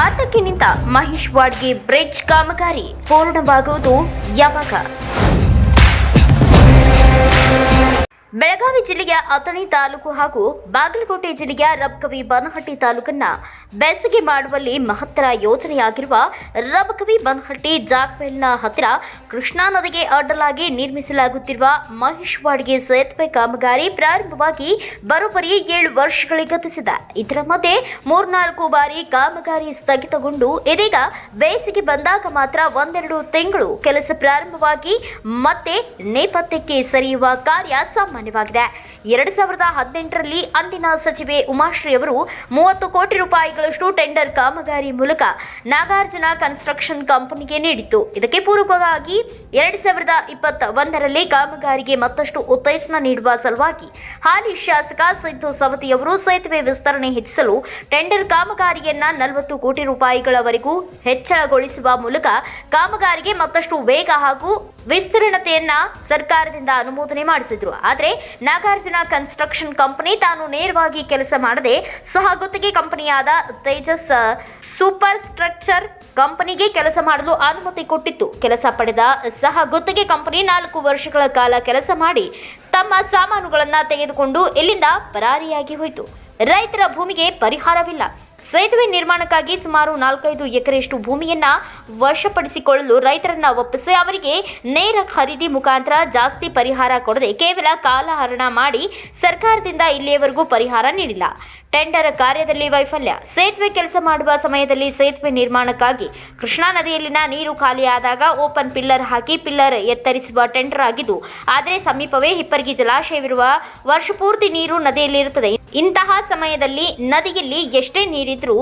ಆಟಕ್ಕೆ ನಿಂತ ಮಹೇಶ್ ವಾಡ್ಗೆ ಬ್ರಿಡ್ಜ್ ಕಾಮಗಾರಿ ಪೂರ್ಣವಾಗುವುದು ಯಾವಾಗ? ಬೆಳಗಾವಿ ಜಿಲ್ಲೆಯ ಅಥಣಿ ತಾಲೂಕು ಹಾಗೂ ಬಾಗಲಕೋಟೆ ಜಿಲ್ಲೆಯ ರಬ್ಕವಿ ಬನಹಟ್ಟಿ ತಾಲೂಕನ್ನ ಬೆಸಗೆ ಮಾಡುವಲ್ಲಿ ಮಹತ್ತರ ಯೋಜನೆಯಾಗಿರುವ ರಬ್ಕವಿ ಬನಹಟ್ಟಿ ಜಾಕ್ವೆಲ್ನ ಹತ್ತಿರ ಕೃಷ್ಣಾ ನದಿಗೆ ಅಡ್ಡಲಾಗಿ ನಿರ್ಮಿಸಲಾಗುತ್ತಿರುವ ಮಹೇಶ್ವಾಡಿಗೆ ಸೇತುವೆ ಕಾಮಗಾರಿ ಪ್ರಾರಂಭವಾಗಿ ಬರೋಬ್ಬರಿ ಏಳು ವರ್ಷಗಳಿಗೆ ಗತಿಸಿದೆ. ಇದರ ಮಧ್ಯೆ ಮೂರ್ನಾಲ್ಕು ಬಾರಿ ಕಾಮಗಾರಿ ಸ್ಥಗಿತಗೊಂಡು ಇದೀಗ ಬೇಸಿಗೆ ಬಂದಾಗ ಮಾತ್ರ ಒಂದೆರಡು ತಿಂಗಳು ಕೆಲಸ ಪ್ರಾರಂಭವಾಗಿ ಮತ್ತೆ ನೇಪಥ್ಯಕ್ಕೆ ಸರಿಯುವ ಕಾರ್ಯ ಸಾಮಾನ್ಯವಾಗಿದೆ ಎರಡು ಸಾವಿರದ ಹದಿನೆಂಟರಲ್ಲಿ ಅಂದಿನ ಸಚಿವೆ ಉಮಾಶ್ರೀ ಅವರು ಮೂವತ್ತು ಕೋಟಿ ರೂಪಾಯಿಗಳಷ್ಟು ಟೆಂಡರ್ ಕಾಮಗಾರಿ ಮೂಲಕ ನಾಗಾರ್ಜುನ ಕನ್ಸ್ಟ್ರಕ್ಷನ್ ಕಂಪನಿಗೆ ನೀಡಿತ್ತು. ಇದಕ್ಕೆ ಪೂರ್ವಕವಾಗಿ ಎರಡು ಸಾವಿರದ ಇಪ್ಪತ್ತ ಒಂದರಲ್ಲಿ ಕಾಮಗಾರಿಗೆ ಮತ್ತಷ್ಟು ಉತ್ತೇಜನ ನೀಡುವ ಸಲುವಾಗಿ ಹಾಲಿ ಶಾಸಕ ಸಿದ್ದು ಸವತಿಯವರು ಸೇತುವೆ ವಿಸ್ತರಣೆ ಹೆಚ್ಚಿಸಲು ಟೆಂಡರ್ ಕಾಮಗಾರಿಯನ್ನ ನಲವತ್ತು ಕೋಟಿ ರೂಪಾಯಿಗಳವರೆಗೂ ಹೆಚ್ಚಳಗೊಳಿಸುವ ಮೂಲಕ ಕಾಮಗಾರಿಗೆ ಮತ್ತಷ್ಟು ವೇಗ ಹಾಗೂ ವಿಸ್ತೀರ್ಣತೆಯನ್ನ ಸರ್ಕಾರದಿಂದ ಅನುಮೋದನೆ ಮಾಡಿಸಿದ್ರು. ಆದರೆ ನಾಗಾರ್ಜುನ ಕನ್ಸ್ಟ್ರಕ್ಷನ್ ಕಂಪನಿ ತಾನು ನೇರವಾಗಿ ಕೆಲಸ ಮಾಡದೆ ಸಹ ಗುತ್ತಿಗೆ ಕಂಪನಿಯಾದ ತೇಜಸ್ ಸೂಪರ್ ಸ್ಟ್ರಕ್ಚರ್ ಕಂಪನಿಗೆ ಕೆಲಸ ಮಾಡಲು ಅನುಮತಿ ಕೊಟ್ಟಿತ್ತು. ಕೆಲಸ ಪಡೆದ ಸಹ ಗುತ್ತಿಗೆ ಕಂಪನಿ ನಾಲ್ಕು ವರ್ಷಗಳ ಕಾಲ ಕೆಲಸ ಮಾಡಿ ತಮ್ಮ ಸಾಮಾನುಗಳನ್ನು ತೆಗೆದುಕೊಂಡು ಇಲ್ಲಿಂದ ಪರಾರಿಯಾಗಿ ಹೋಯಿತು. ರೈತರ ಭೂಮಿಗೆ ಪರಿಹಾರವಿಲ್ಲ. ಸೇತುವೆ ನಿರ್ಮಾಣಕ್ಕಾಗಿ ಸುಮಾರು ನಾಲ್ಕೈದು ಎಕರೆಯಷ್ಟು ಭೂಮಿಯನ್ನ ವಶಪಡಿಸಿಕೊಳ್ಳಲು ರೈತರನ್ನ ಒಪ್ಪಿಸಿ ಅವರಿಗೆ ನೇರ ಖರೀದಿ ಮುಖಾಂತರ ಜಾಸ್ತಿ ಪರಿಹಾರ ಕೊಡದೆ ಕೇವಲ ಕಾಲಹರಣ ಮಾಡಿ ಸರ್ಕಾರದಿಂದ ಇಲ್ಲಿಯವರೆಗೂ ಪರಿಹಾರ ನೀಡಿಲ್ಲ. ಟೆಂಡರ್ ಕಾರ್ಯದಲ್ಲಿ ವೈಫಲ್ಯ. ಸೇತುವೆ ಕೆಲಸ ಮಾಡುವ ಸಮಯದಲ್ಲಿ ಸೇತುವೆ ನಿರ್ಮಾಣಕ್ಕಾಗಿ ಕೃಷ್ಣಾ ನದಿಯಲ್ಲಿನ ನೀರು ಖಾಲಿಯಾದಾಗ ಓಪನ್ ಪಿಲ್ಲರ್ ಹಾಕಿ ಪಿಲ್ಲರ್ ಎತ್ತರಿಸುವ ಟೆಂಡರ್ ಆಗಿದ್ದು, ಆದರೆ ಸಮೀಪವೇ ಹಿಪ್ಪರ್ಗಿ ಜಲಾಶಯವಿರುವ ವರ್ಷಪೂರ್ತಿ ನೀರು ನದಿಯಲ್ಲಿರುತ್ತದೆ. ಇಂತಹ ಸಮಯದಲ್ಲಿ ನದಿಯಲ್ಲಿ ಎಷ್ಟೇ ನೀರಿದ್ರೂ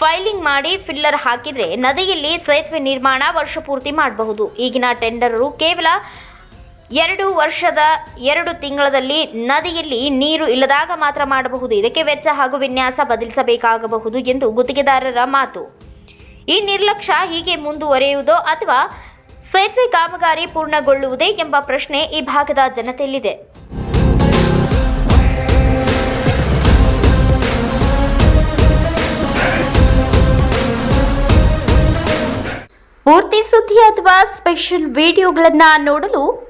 ಫೈಲಿಂಗ್ ಮಾಡಿ ಫಿಲ್ಲರ್ ಹಾಕಿದರೆ ನದಿಯಲ್ಲಿ ಸೇತುವೆ ನಿರ್ಮಾಣ ವರ್ಷಪೂರ್ತಿ ಮಾಡಬಹುದು. ಈಗಿನ ಟೆಂಡರರು ಕೇವಲ ಎರಡು ವರ್ಷದ ಎರಡು ತಿಂಗಳಲ್ಲಿ ನದಿಯಲ್ಲಿ ನೀರು ಇಲ್ಲದಾಗ ಮಾತ್ರ ಮಾಡಬಹುದು. ಇದಕ್ಕೆ ವೆಚ್ಚ ಹಾಗೂ ವಿನ್ಯಾಸ ಬದಲಿಸಬೇಕಾಗಬಹುದು ಎಂದು ಗುತ್ತಿಗೆದಾರರ ಮಾತು. ಈ ನಿರ್ಲಕ್ಷ್ಯ ಹೀಗೆ ಮುಂದುವರಿಯುವುದೋ ಅಥವಾ ಸೇತುವೆ ಕಾಮಗಾರಿ ಪೂರ್ಣಗೊಳ್ಳುವುದೇ ಎಂಬ ಪ್ರಶ್ನೆ ಈ ಭಾಗದ ಜನತೆಯಲ್ಲಿದೆ. ಪೂರ್ತಿ ಸುದ್ದಿ ಅಥವಾ ಸ್ಪೆಷಲ್ ವಿಡಿಯೋಗಳನ್ನು ನೋಡಲು